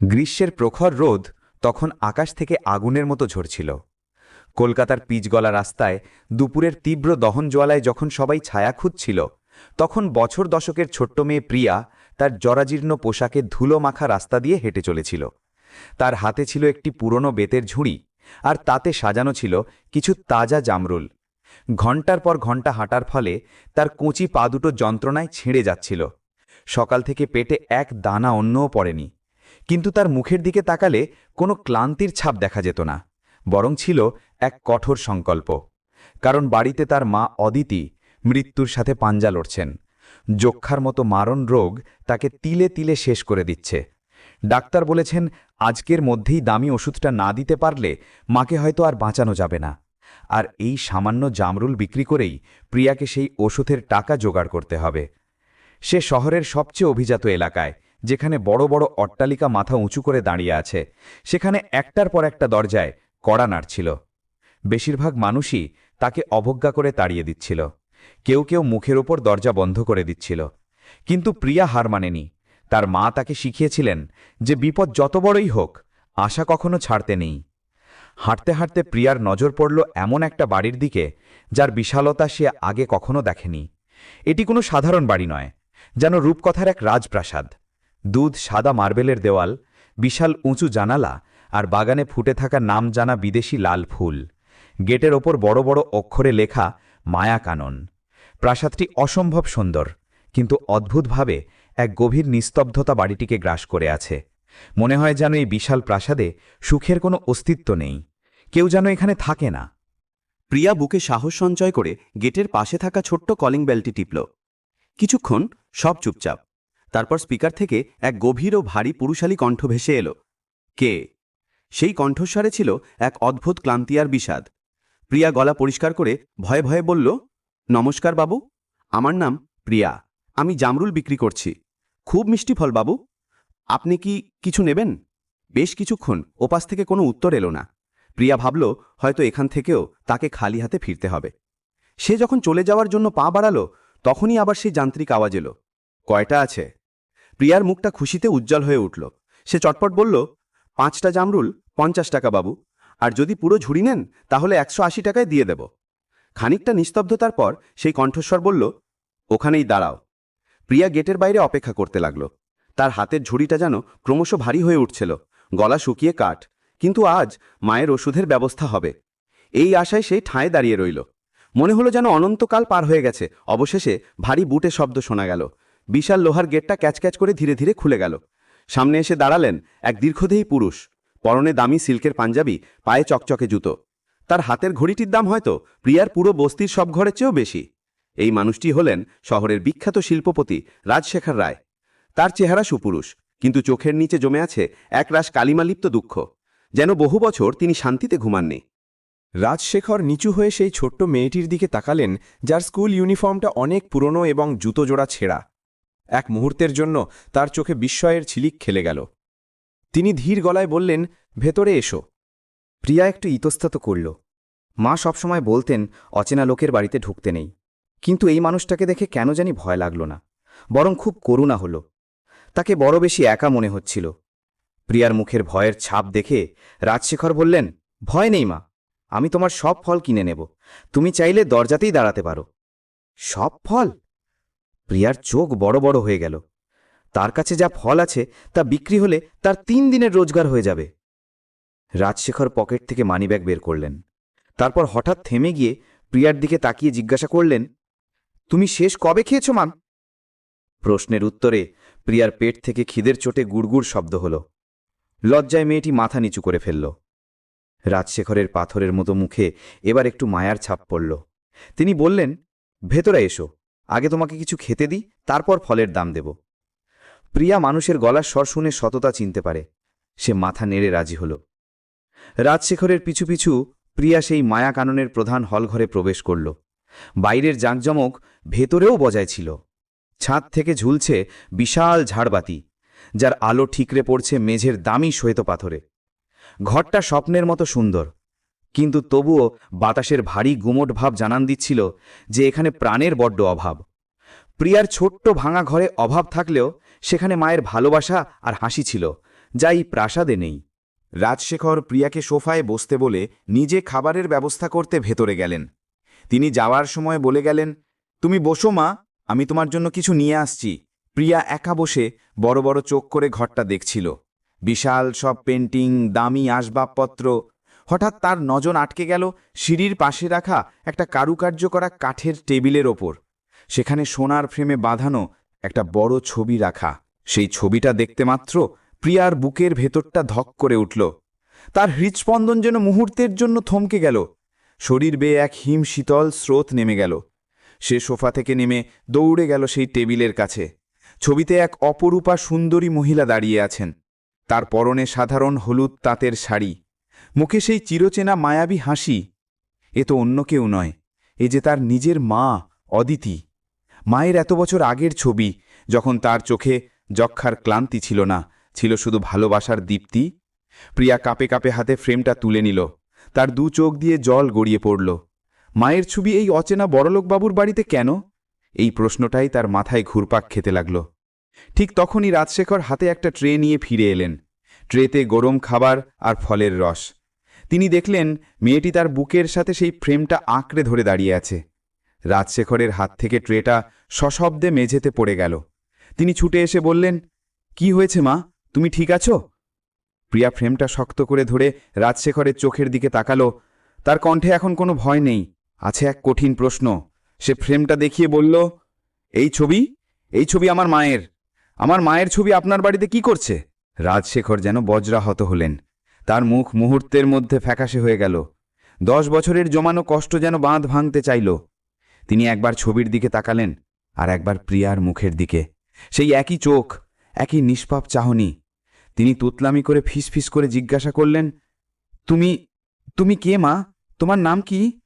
গ্রীষ্মের প্রখর রোদ তখন আকাশ থেকে আগুনের মতো ঝরছিল। কলকাতার পিচগলা রাস্তায় দুপুরের তীব্র দহন জ্বালায় যখন সবাই ছায়া খুঁজছিল, তখন বছর দশকের ছোট্ট মেয়ে প্রিয়া তার জরাজীর্ণ পোশাকে ধুলো মাখা রাস্তা দিয়ে হেঁটে চলেছিল। তার হাতে ছিল একটি পুরনো বেতের ঝুড়ি আর তাতে সাজানো ছিল কিছু তাজা জামরুল। ঘণ্টার পর ঘণ্টা হাঁটার ফলে তার কচি পা দুটো যন্ত্রণায় ছিঁড়ে যাচ্ছিল। সকাল থেকে পেটে এক দানা অন্যও পড়েনি। কিন্তু তার মুখের দিকে তাকালে কোনো ক্লান্তির ছাপ দেখা যেত না, বরং ছিল এক কঠোর সংকল্প। কারণ বাড়িতে তার মা অদিতি মৃত্যুর সাথে পাঞ্জা লড়ছেন। যক্ষার মতো মারণ রোগ তাকে তিলে তিলে শেষ করে দিচ্ছে। ডাক্তার বলেছেন, আজকের মধ্যেই দামি ওষুধটা না দিতে পারলে মাকে হয়তো আর বাঁচানো যাবে না। আর এই সামান্য জামরুল বিক্রি করেই প্রিয়াকে সেই ওষুধের টাকা জোগাড় করতে হবে। সে শহরের সবচেয়ে অভিজাত এলাকায়। যেখানে বড় বড় অট্টালিকা মাথা উঁচু করে দাঁড়িয়ে আছে, সেখানে একটার পর একটা দরজায় কড়া নাড়ছিল বেশিরভাগ মানুষই তাকে অবজ্ঞা করে তাড়িয়ে দিচ্ছিল। কেউ কেউ মুখের ওপর দরজা বন্ধ করে দিচ্ছিল। কিন্তু প্রিয়া হার মানেনি। তার মা তাকে শিখিয়েছিলেন যে বিপদ যত বড়ই হোক, আশা কখনো ছাড়তে নেই। হাঁটতে হাঁটতে প্রিয়ার নজর পড়ল এমন একটা বাড়ির দিকে, যার বিশালতা সে আগে কখনো দেখেনি। এটি কোনো সাধারণ বাড়ি নয়, যেন রূপকথার এক রাজপ্রাসাদ। দুধ সাদা মার্বেলের দেওয়াল, বিশাল উঁচু জানালা আর বাগানে ফুটে থাকা নাম জানা বিদেশি লাল ফুল। গেটের ওপর বড় বড় অক্ষরে লেখা, মায়া কানন। প্রাসাদটি অসম্ভব সুন্দর, কিন্তু অদ্ভুতভাবে এক গভীর নিস্তব্ধতা বাড়িটিকে গ্রাস করে আছে। মনে হয় যেন এই বিশাল প্রাসাদে সুখের কোনো অস্তিত্ব নেই। কেউ যেন এখানে থাকে না। প্রিয়া বুকে সাহস সঞ্চয় করে গেটের পাশে থাকা ছোট্ট কলিং বেলটি টিপল। কিছুক্ষণ সব চুপচাপ। তারপর স্পিকার থেকে এক গভীর ও ভারী পুরুষালী কণ্ঠ ভেসে এলো। কে? সেই কণ্ঠস্বরে ছিল এক অদ্ভুত ক্লান্তি আর বিষাদ। প্রিয়া গলা পরিষ্কার করে ভয়ে ভয়ে বলল, নমস্কার বাবু, আমার নাম প্রিয়া। আমি জামরুল বিক্রি করছি। খুব মিষ্টি ফল বাবু। আপনি কি কিছু নেবেন? বেশ কিছুক্ষণ, ওপাশ থেকে কোনো উত্তর এলো না। প্রিয়া ভাবল, হয়তো এখান থেকেও তাকে খালি হাতে ফিরতে হবে। সে যখন চলে যাওয়ার জন্য পা বাড়ালো, তখনই আবার সেই যান্ত্রিক আওয়াজ এলো। কয়টা আছে? প্রিয়ার মুখটা খুশিতে উজ্জ্বল হয়ে উঠল। সে চটপট বলল, পাঁচটা জামরুল, পঞ্চাশ টাকা বাবু। আর যদি পুরো ঝুড়ি নেন, তাহলে একশো আশি টাকায় দিয়ে দেব। খানিকটা নিস্তব্ধতার পর সেই কণ্ঠস্বর বলল, ওখানেই দাঁড়াও। প্রিয়া গেটের বাইরে অপেক্ষা করতে লাগল। তার হাতের ঝুড়িটা যেন ক্রমশ ভারী হয়ে উঠছিল, গলা শুকিয়ে কাঠ। কিন্তু আজ মায়ের ওষুধের ব্যবস্থা হবে। এই আশায় সেই ঠাঁয়ে দাঁড়িয়ে রইল। মনে হলো যেন অনন্তকাল পার হয়ে গেছে, অবশেষে ভারী বুটে শব্দ শোনা গেল। বিশাল লোহার গেটটা ক্যাচক্যাচ করে ধীরে ধীরে খুলে গেল। সামনে এসে দাঁড়ালেন এক দীর্ঘদেহী পুরুষ। পরনে দামি সিল্কের পাঞ্জাবি, পায়ে চকচকে জুতো। তার হাতের ঘড়িটির দাম হয়তো প্রিয়ার পুরো বস্তির সব ঘরের চেয়েও বেশি। এই মানুষটি হলেন শহরের বিখ্যাত শিল্পপতি রাজশেখর রায়। তার চেহারা সুপুরুষ, কিন্তু চোখের নিচে জমে আছে একরাশ কালিমালিপ্ত দুঃখ। যেন বহু বছর তিনি শান্তিতে ঘুমাননি। রাজশেখর নিচু হয়ে সেই ছোট্ট মেয়েটির দিকে তাকালেন, যার স্কুল ইউনিফর্মটা অনেক পুরনো এবং জুতো জোড়া ছেঁড়া। এক মুহূর্তের জন্য তার চোখে বিস্ময়ের ছিলিক খেলে গেল। তিনি ধীর গলায় বললেন, ভেতরে এসো। প্রিয়া একটু ইতস্তত করল। মা সবসময় বলতেন, অচেনা লোকের বাড়িতে ঢুকতে নেই। কিন্তু এই মানুষটাকে দেখে কেন জানি ভয় লাগল না, বরং খুব করুণা হল। তাকে বড় বেশি একা মনে হচ্ছিল। প্রিয়ার মুখের ভয়ের ছাপ দেখে রাজশেখর বললেন, ভয় নেই মা, আমি তোমার সব ফল কিনে নেব। তুমি চাইলে দরজাতেই দাঁড়াতে পারো। সব ফল? প্রিয়ার চোখ বড় বড় হয়ে গেল। তার কাছে যা ফল আছে তা বিক্রি হলে তার তিন দিনের রোজগার হয়ে যাবে। রাজশেখর পকেট থেকে মানিব্যাগ বের করলেন। তারপর হঠাৎ থেমে গিয়ে প্রিয়ার দিকে তাকিয়ে জিজ্ঞাসা করলেন, তুমি শেষ কবে খেয়েছ মাম প্রশ্নের উত্তরে প্রিয়ার পেট থেকে খিদের চোটে গুড়গুড় শব্দ হল। লজ্জায় মেয়েটি মাথা নিচু করে ফেলল। রাজশেখরের পাথরের মতো মুখে এবার একটু মায়ার ছাপ পড়ল। তিনি বললেন, ভেতরে এসো। আগে তোমাকে কিছু খেতে দিই, তারপর ফলের দাম দেব। প্রিয়া মানুষের গলার স্বর শুনে সততা চিনতে পারে। সে মাথা নেড়ে রাজি হল। রাজশেখরের পিছু পিছু প্রিয়া সেই মায়া কাননের প্রধান হলঘরে প্রবেশ করল। বাইরের জাঁকজমক ভেতরেও বজায় ছিল। ছাদ থেকে ঝুলছে বিশাল ঝাড়বাতি, যার আলো ঠিকরে পড়ছে মেঝের দামি শ্বেত পাথরে ঘরটা স্বপ্নের মতো সুন্দর। কিন্তু তবুও বাতাসের ভারী গুমট ভাব জানান দিচ্ছিল যে এখানে প্রাণের বড্ড অভাব। প্রিয়ার ছোট্ট ভাঙা ঘরে অভাব থাকলেও সেখানে মায়ের ভালোবাসা আর হাসি ছিল, যা এই প্রাসাদে নেই। রাজশেখর প্রিয়াকে সোফায় বসতে বলে নিজে খাবারের ব্যবস্থা করতে ভেতরে গেলেন। তিনি যাওয়ার সময় বলে গেলেন, তুমি বসো মা, আমি তোমার জন্য কিছু নিয়ে আসছি। প্রিয়া একা বসে বড় বড় চোখ করে ঘরটা দেখছিল। বিশাল সব পেন্টিং, দামি আসবাবপত্র হঠাৎ তার নজর আটকে গেল সিঁড়ির পাশে রাখা একটা কারুকার্য করা কাঠের টেবিলের ওপর। সেখানে সোনার ফ্রেমে বাঁধানো একটা বড় ছবি রাখা। সেই ছবিটা দেখতে মাত্র প্রিয়ার বুকের ভেতরটা ধক করে উঠল। তার হৃৎস্পন্দন যেন মুহূর্তের জন্য থমকে গেল। শরীর বেয়ে এক হিম শীতল স্রোত নেমে গেল। সে সোফা থেকে নেমে দৌড়ে গেল সেই টেবিলের কাছে। ছবিতে এক অপরূপা সুন্দরী মহিলা দাঁড়িয়ে আছেন। তার পরনে সাধারণ হলুদ তাঁতের শাড়ি। মুখে সেই চিরচেনা মায়াবী হাসি, এ তো অন্য কেউ নয়, এ যে তার নিজের মা, অদিতি। মায়ের এত বছর আগের ছবি, যখন তার চোখে যক্ষার ক্লান্তি ছিল না, ছিল শুধু ভালোবাসার দীপ্তি। প্রিয়া কাপে কাপে হাতে ফ্রেমটা তুলে নিল, তার দু চোখ দিয়ে জল গড়িয়ে পড়ল। মায়ের ছবি এই অচেনা বড়লোকবাবুর বাড়িতে কেন? এই প্রশ্নটাই তার মাথায় ঘুরপাক খেতে লাগল। ঠিক তখনই রাজশেখর হাতে একটা ট্রে নিয়ে ফিরে এলেন। ট্রেতে গরম খাবার আর ফলের রস। তিনি দেখলেন মেয়েটি তার বুকের সাথে সেই ফ্রেমটা আঁকড়ে ধরে দাঁড়িয়ে আছে। রাজশেখরের হাত থেকে ট্রেটা সশব্দে মেঝেতে পড়ে গেল। তিনি ছুটে এসে বললেন, কি হয়েছে মা? তুমি ঠিক আছো? প্রিয়া ফ্রেমটা শক্ত করে ধরে রাজশেখরের চোখের দিকে তাকালো। তার কণ্ঠে এখন কোনো ভয় নেই, আছে এক কঠিন প্রশ্ন। সে ফ্রেমটা দেখিয়ে বলল, এই ছবি? এই ছবি আমার মায়ের। আমার মায়ের ছবি আপনার বাড়িতে কি করছে? রাজশেখর যেন বজ্রাহত হলেন। তার মুখ মুহূর্তের মধ্যে ফ্যাকাশে হয়ে গেল। দশ বছরের জমানো কষ্ট যেন বাঁধ ভাঙতে চাইল। তিনি একবার ছবির দিকে তাকালেন আর একবার প্রিয়ার মুখের দিকে। সেই একই চোখ, একই নিষ্পাপ চাহনি। তিনি তুতলামি করে ফিসফিস করে জিজ্ঞাসা করলেন, তুমি তুমি কে মা? তোমার নাম কি?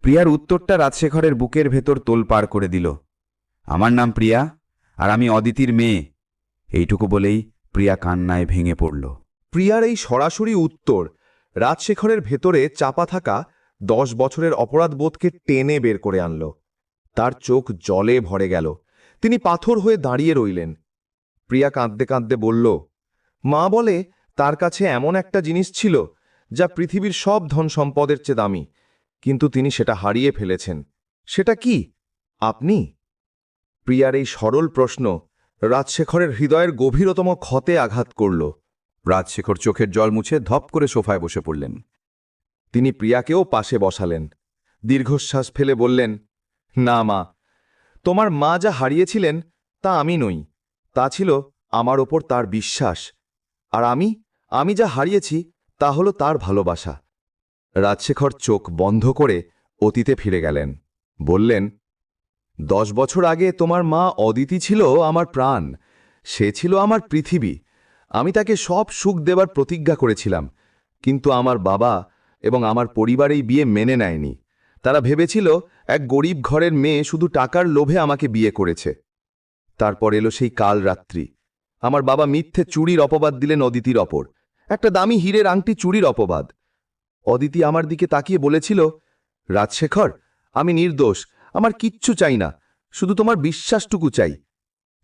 প্রিয়ার উত্তরটা রাজশেখরের বুকের ভেতর তোল তোলপাড় করে দিল। আমার নাম প্রিয়া, আর আমি অদিতির মেয়ে। এইটুকু বলেই প্রিয়া কান্নায় ভেঙে পড়ল। প্রিয়ার এই সরাসরি উত্তর রাজশেখরের ভেতরে চাপা থাকা দশ বছরের অপরাধবোধকে টেনে বের করে আনল। তার চোখ জলে ভরে গেল। তিনি পাথর হয়ে দাঁড়িয়ে রইলেন। প্রিয়া কাঁদতে কাঁদতে বলল, মা বলে, তার কাছে এমন একটা জিনিস ছিল যা পৃথিবীর সব ধন সম্পদের চেয়ে দামি। কিন্তু তিনি সেটা হারিয়ে ফেলেছেন। সেটা কি? আপনি? প্রিয়ার এই সরল প্রশ্ন রাজশেখরের হৃদয়ের গভীরতম ক্ষতে আঘাত করল। রাজশেখর চোখের জল মুছে ধপ করে সোফায় বসে পড়লেন। তিনি প্রিয়াকেও পাশে বসালেন। দীর্ঘশ্বাস ফেলে বললেন, না মা, তোমার মা যা হারিয়েছিলেন তা আমি নই। তা ছিল আমার ওপর তার বিশ্বাস। আর আমি আমি যা হারিয়েছি তা হলো তার ভালোবাসা। রাজশেখর চোখ বন্ধ করে অতীতে ফিরে গেলেন। বললেন, দশ বছর আগে তোমার মা অদিতি ছিল আমার প্রাণ। সে ছিল আমার পৃথিবী। আমি তাকে সব সুখ দেবার প্রতিজ্ঞা করেছিলাম, কিন্তু আমার বাবা এবং আমার পরিবার এই বিয়ে মেনে নেয়নি। তারা ভেবেছিল, এক গরিব ঘরের মেয়ে শুধু টাকার লোভে আমাকে বিয়ে করেছে। তারপর এলো সেই কাল রাত্রি। আমার বাবা মিথ্যে চুরির অপবাদ দিলেন অদিতির অপর একটা দামি হীরের আংটি চুরির অপবাদ। অদিতি আমার দিকে তাকিয়ে বলেছিল, রাজশেখর, আমি নির্দোষ, আমার কিচ্ছু চাই না, শুধু তোমার বিশ্বাসটুকু চাই।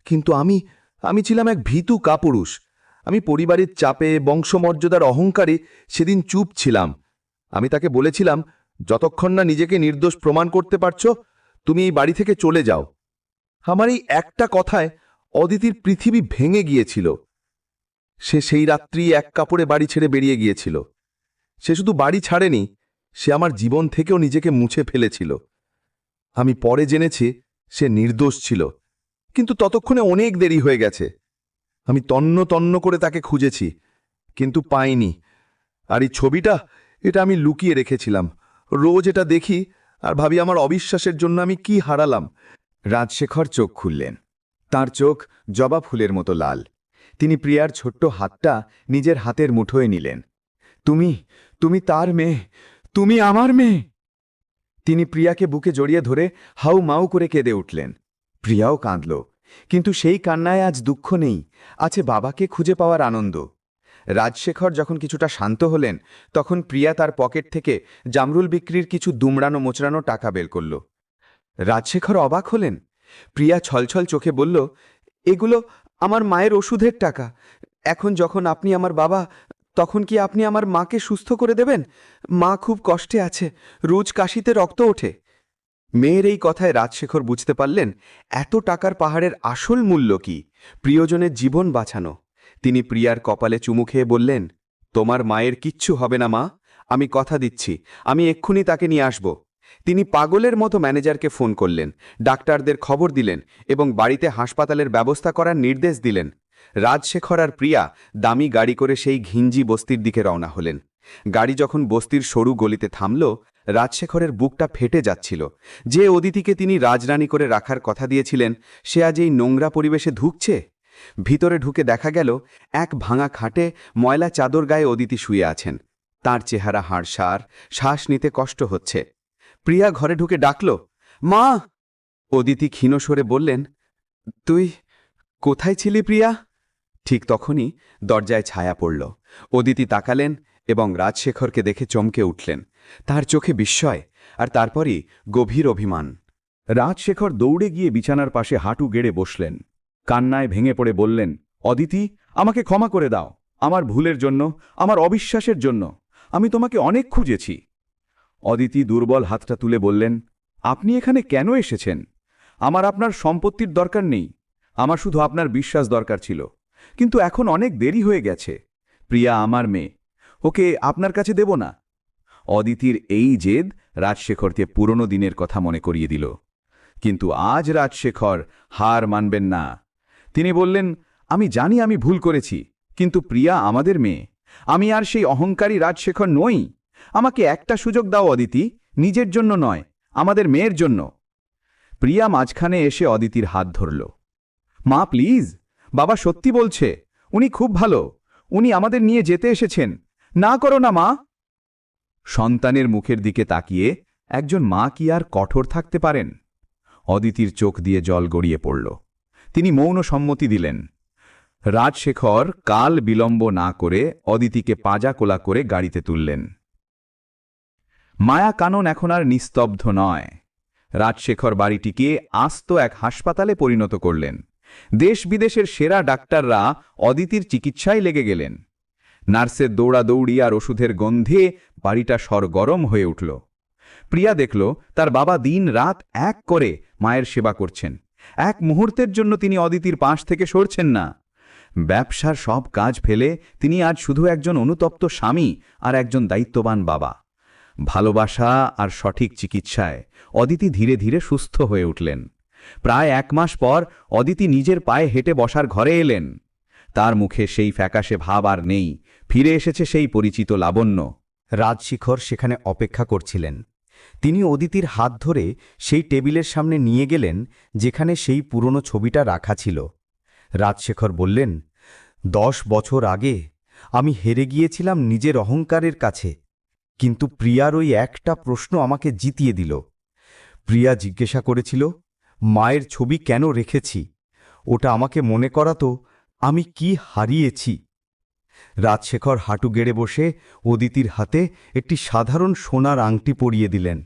কিন্তু আমি আমি ছিলাম এক ভীতু কাপুরুষ। আমি পরিবারের চাপে, বংশমর্যাদার অহংকারে সেদিন চুপ ছিলাম। আমি তাকে বলেছিলাম, যতক্ষণ না নিজেকে নির্দোষ প্রমাণ করতে পারছ, তুমি এই বাড়ি থেকে চলে যাও। আমার এই একটা কথায় অদিতির পৃথিবী ভেঙে গিয়েছিল। সে সেই রাত্রি এক কাপড়ে বাড়ি ছেড়ে বেরিয়ে গিয়েছিল। সে শুধু বাড়ি ছাড়েনি, সে আমার জীবন থেকেও নিজেকে মুছে ফেলেছিল। আমি পরে জেনেছি, সে নির্দোষ ছিল। কিন্তু ততক্ষণে অনেক দেরি হয়ে গেছে। আমি তন্ন তন্ন করে তাকে খুঁজেছি, কিন্তু পাইনি। আর এই ছবিটা, এটা আমি লুকিয়ে রেখেছিলাম। রোজ এটা দেখি, আর ভাবি আমার অবিশ্বাসের জন্য আমি কি হারালাম। রাজশেখর চোখ খুললেন। তার চোখ জবা ফুলের মতো লাল। তিনি প্রিয়ার ছোট্ট হাতটা নিজের হাতের মুঠোয় নিলেন। তুমি তুমি তার মেয়ে, তুমি আমার মেয়ে! তিনি প্রিয়াকে বুকে জড়িয়ে ধরে হাউ মাউ করে কেঁদে উঠলেন। প্রিয়াও কাঁদল। কিন্তু সেই কান্নায় আজ দুঃখ নেই, আছে বাবাকে খুঁজে পাওয়ার আনন্দ। রাজশেখর যখন কিছুটা শান্ত হলেন, তখন প্রিয়া তার পকেট থেকে জামরুল বিক্রির কিছু দুমড়ানো মোচড়ানো টাকা বের করল। রাজশেখর অবাক হলেন। প্রিয়া ছলছল চোখে বলল, এগুলো আমার মায়ের ওষুধের টাকা। এখন যখন আপনি আমার বাবা, তখন কি আপনি আমার মাকে সুস্থ করে দেবেন? মা খুব কষ্টে আছে, রোজ কাশিতে রক্ত ওঠে। মেয়ের এই কথায় রাজশেখর বুঝতে পারলেন, এত টাকার পাহাড়ের আসল মূল্য কি? প্রিয়জনের জীবন বাঁচানো। তিনি প্রিয়ার কপালে চুমু খেয়ে বললেন, তোমার মায়ের কিচ্ছু হবে না মা। আমি কথা দিচ্ছি। আমি এক্ষুনি তাকে নিয়ে আসব। তিনি পাগলের মতো ম্যানেজারকে ফোন করলেন, ডাক্তারদের খবর দিলেন এবং বাড়িতে হাসপাতালের ব্যবস্থা করার নির্দেশ দিলেন। রাজশেখর আর প্রিয়া দামি গাড়ি করে সেই ঘিঞ্জি বস্তির দিকে রওনা হলেন। গাড়ি যখন বস্তির সরু গলিতে থামল রাজশেখরের বুকটা ফেটে যাচ্ছিল। যে অদিতিকে তিনি রাজরানী করে রাখার কথা দিয়েছিলেন, সে আজ এই নোংরা পরিবেশে ধুকছে? ভিতরে ঢুকে দেখা গেল, এক ভাঙা খাটে ময়লা চাদর গায়ে অদিতি শুয়ে আছেন। তার চেহারা হাড়সার শ্বাস নিতে কষ্ট হচ্ছে। প্রিয়া ঘরে ঢুকে ডাকল, মা! অদিতি ক্ষীণস্বরে বললেন, তুই কোথায় ছিলি প্রিয়া? ঠিক তখনই দরজায় ছায়া পড়ল। অদিতি তাকালেন এবং রাজশেখরকে দেখে চমকে উঠলেন। তার চোখে বিস্ময়, আর তারপরই গভীর অভিমান। রাজশেখর দৌড়ে গিয়ে বিছানার পাশে হাঁটু গেড়ে বসলেন। কান্নায় ভেঙে পড়ে বললেন, অদিতি, আমাকে ক্ষমা করে দাও। আমার ভুলের জন্য, আমার অবিশ্বাসের জন্য। আমি তোমাকে অনেক খুঁজেছি। অদিতি দুর্বল হাতটা তুলে বললেন, আপনি এখানে কেন এসেছেন? আমার আপনার সম্পত্তির দরকার নেই। আমার শুধু আপনার বিশ্বাস দরকার ছিল। কিন্তু এখন অনেক দেরি হয়ে গেছে। প্রিয়া আমার মেয়ে। ওকে আপনার কাছে দেব না। অদিতির এই জেদ রাজশেখরকে পুরনো দিনের কথা মনে করিয়ে দিল। কিন্তু আজ রাজশেখর হার মানবেন না। তিনি বললেন, আমি জানি আমি ভুল করেছি, কিন্তু প্রিয়া আমাদের মেয়ে। আমি আর সেই অহংকারী রাজশেখর নই। আমাকে একটা সুযোগ দাও অদিতি, নিজের জন্য নয়, আমাদের মেয়ের জন্য। প্রিয়া মাঝখানে এসে অদিতির হাত ধরল। মা, প্লিজ, বাবা সত্যি বলছে, উনি খুব ভালো, উনি আমাদের নিয়ে যেতে এসেছেন। না করো না, মা। সন্তানের মুখের দিকে তাকিয়ে একজন মা কি আর কঠোর থাকতে পারেন? অদিতির চোখ দিয়ে জল গড়িয়ে পড়ল। তিনি মৌন সম্মতি দিলেন। রাজশেখর কাল বিলম্ব না করে অদিতিকে পাজা কোলা করে গাড়িতে তুললেন। মায়া কানন এখন আর নিস্তব্ধ নয়। রাজশেখর বাড়িটিকে আস্ত এক হাসপাতালে পরিণত করলেন। দেশ বিদেশের সেরা ডাক্তাররা অদিতির চিকিৎসায় লেগে গেলেন। নার্সের দৌড়াদৌড়ি আর ওষুধের গন্ধে বাড়িটা সরগরম হয়ে উঠল। প্রিয়া দেখল, তার বাবা দিন রাত এক করে মায়ের সেবা করছেন। এক মুহূর্তের জন্য তিনি অদিতির পাশ থেকে সরছেন না। ব্যবসার সব কাজ ফেলে তিনি আজ শুধু একজন অনুতপ্ত স্বামী আর একজন দায়িত্ববান বাবা। ভালোবাসা আর সঠিক চিকিৎসায় অদিতি ধীরে ধীরে সুস্থ হয়ে উঠলেন। প্রায় এক মাস পর অদিতি নিজের পায়ে হেঁটে বসার ঘরে এলেন। তার মুখে সেই ফ্যাকাশে ভাব আর নেই। ফিরে এসেছে সেই পরিচিত লাবণ্য। রাজশিখর সেখানে অপেক্ষা করছিলেন। তিনি অদিতির হাত ধরে সেই টেবিলের সামনে নিয়ে গেলেন, যেখানে সেই পুরনো ছবিটা রাখা ছিল। রাজশেখর বললেন, দশ বছর আগে আমি হেরে গিয়েছিলাম নিজের অহংকারের কাছে, কিন্তু প্রিয়ার ওই একটা প্রশ্ন আমাকে জিতিয়ে দিল। প্রিয়া জিজ্ঞাসা করেছিল, মায়ের ছবি কেন রেখেছি? ওটা আমাকে মনে করাতো আমি কি হারিয়েছি? রাজশেখর হাঁটু গেড়ে বসে অদিতির হাতে একটি সাধারণ সোনার আংটি পরিয়ে দিলেন।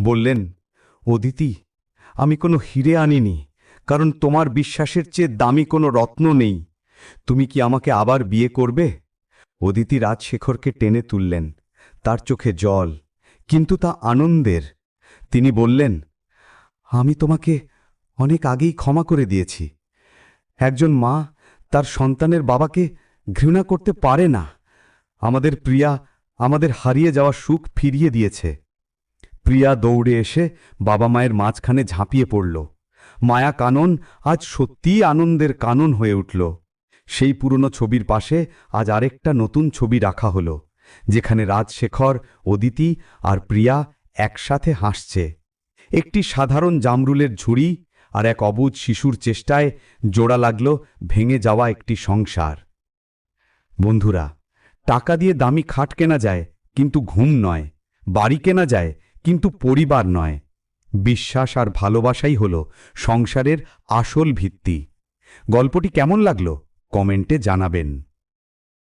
বললেন, অদিতি, আমি কোনো হিরে আনিনি, কারণ তোমার বিশ্বাসের চেয়ে দামি কোনো রত্ন নেই। তুমি কি আমাকে আবার বিয়ে করবে? অদিতি রাজশেখরকে টেনে তুললেন। তার চোখে জল, কিন্তু তা আনন্দের। তিনি বললেন, আমি তোমাকে অনেক আগেই ক্ষমা করে দিয়েছি। একজন মা তার সন্তানের বাবাকে ঘৃণা করতে পারে না। আমাদের প্রিয়া আমাদের হারিয়ে যাওয়া সুখ ফিরিয়ে দিয়েছে। প্রিয়া দৌড়ে এসে বাবা মায়ের মাঝখানে ঝাঁপিয়ে পড়ল। মায়া কানন আজ সত্যিই আনন্দের কানন হয়ে উঠল। সেই পুরনো ছবির পাশে আজ আরেকটা নতুন ছবি রাখা হল, যেখানে রাজশেখর, অদিতি আর প্রিয়া একসাথে হাসছে। একটি সাধারণ জামরুলের ঝুড়ি আর এক অবুজ শিশুর চেষ্টায় জোড়া লাগল ভেঙে যাওয়া একটি সংসার। বন্ধুরা, টাকা দিয়ে দামি খাট কেনা যায় কিন্তু ঘুম নয়, বাড়ি কেনা যায় কিন্তু পরিবার নয়। বিশ্বাস আর ভালোবাসাই হল সংসারের আসল ভিত্তি। গল্পটি কেমন লাগল? কমেন্টে জানাবেন।